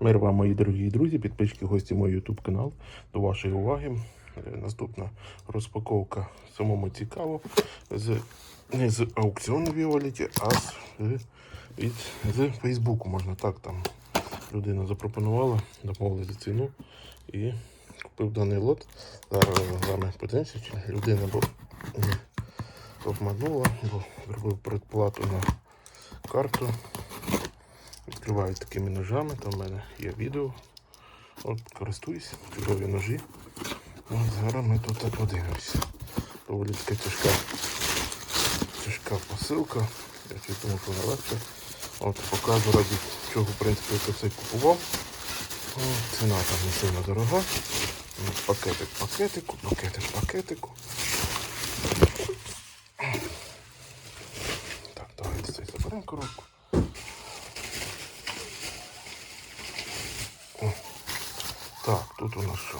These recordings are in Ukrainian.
Мир вам, мої дорогі друзі, підписчики, гості мого YouTube канал. До вашої уваги. Е, Наступна розпаковка самому цікаво. З, не з аукціону Віоліті, а з, е, від, з Фейсбуку. Можна так там. Людина запропонувала, домовили ціну і купив даний лот. Зараз з вами подивимося, чи людина бо обманула, бо зробив предплату на карту. Відкриваю такими ножами, там в мене є відео. От користуюсь, чудові ножі. От зараз ми тут подивимося. Доволі така тяжка, тяжка посилка. Я тому що вона легше. От покажу раді чого в принципі я це купував. О, ціна там не сильно дорога. Пакетик пакетику, пакетик пакетику. Так, давайте цей заберемо коробку. Так, тут у нас що?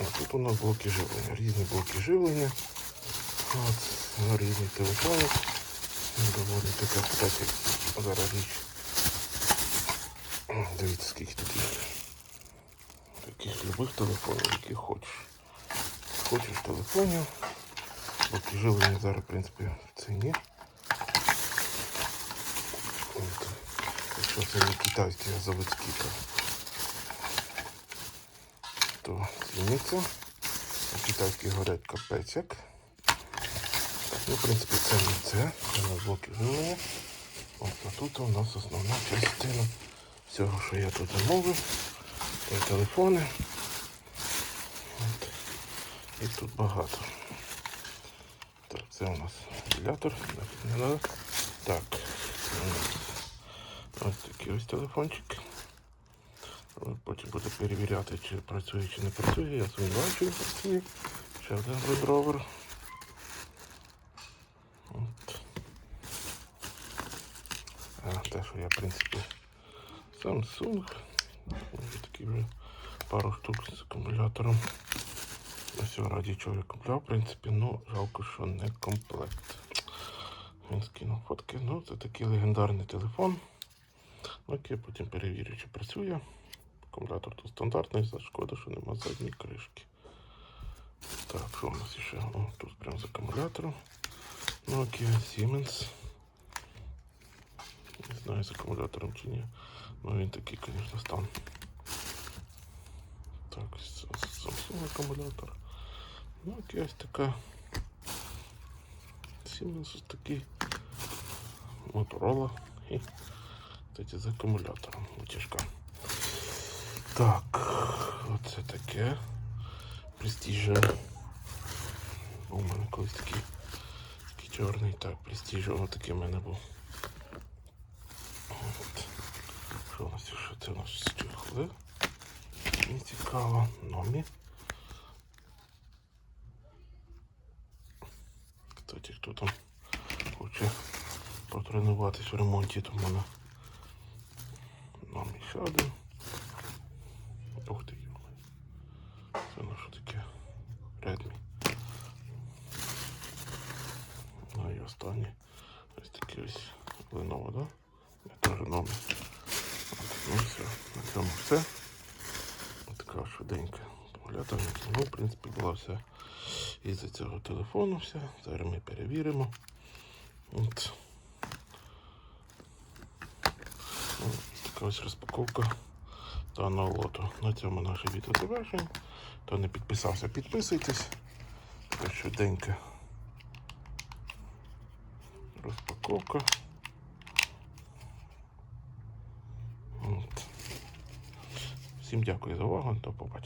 О, тут у нас блоки живлення. Різні блоки живлення. От, на різні телефони. Ну, Доволі така, кстати, зараз річ. О, Дивіться, скільки тут є. Таких любих телефонів, яких хочеш. Хочеш телефонів. Блоки живлення зараз, в принципі, в ціні. От. Якщо це не китайські, а заводські, то то ціниться. А китайські горять капець. Так, ну, в принципі, це не це. Це у нас блоки живлення. От, а тут у нас основна частина всього, що я тут замовив. Це телефони. От. І тут багато. Так, це у нас вентилятор. Так. у нас Ось такий ось телефончик. Потім буду перевіряти, чи працює, чи не працює. Я сумніваюся, що він працює. Ще один редровер. Те, що я, в принципі, Samsung. Такий вже пару штук з акумулятором. Ось раді я купляв, в принципі, ну жалко, що не комплект. Він скинув фотки. Ну, це такий легендарний телефон. Ну, Окей, потім перевірю, чи працює. Акумулятор тут стандартний, за шкода, що нема задньої кришки. Так, що у нас ще? О, тут прям з акумулятором. Nokia Siemens. Не знаю, з акумулятором чи ні. Ну він такий, звісно, стан. Так, з- з- Samsung акумулятор. Ну, окей, ось така. Siemens ось такий. Motorola. І кстати, з акумулятором витяжка. Так, оце таке. Престіжа. У мене колись такий, такий чорний. Так, престіж, ось такий в мене був. От. Що у нас ще? Це у нас чехли. Мені цікаво. Номі. Кстати, хто там хоче потренуватись в ремонті, то в мене Номі ще один. Ух ти, йо. Це ну що таке? Redmi. Ну і останній. Ось такий ось Lenovo, да? Теж номер. Ну все, на цьому все. Ось така швиденька погляда. Ну, в принципі, була вся із-за цього телефону вся. Зараз ми перевіримо. От. Ну, Така ось розпаковка даного лоту. На цьому наше відео завершено. Хто не підписався, підписуйтесь. Така щоденька розпаковка. От. Всім дякую за увагу. До побачення.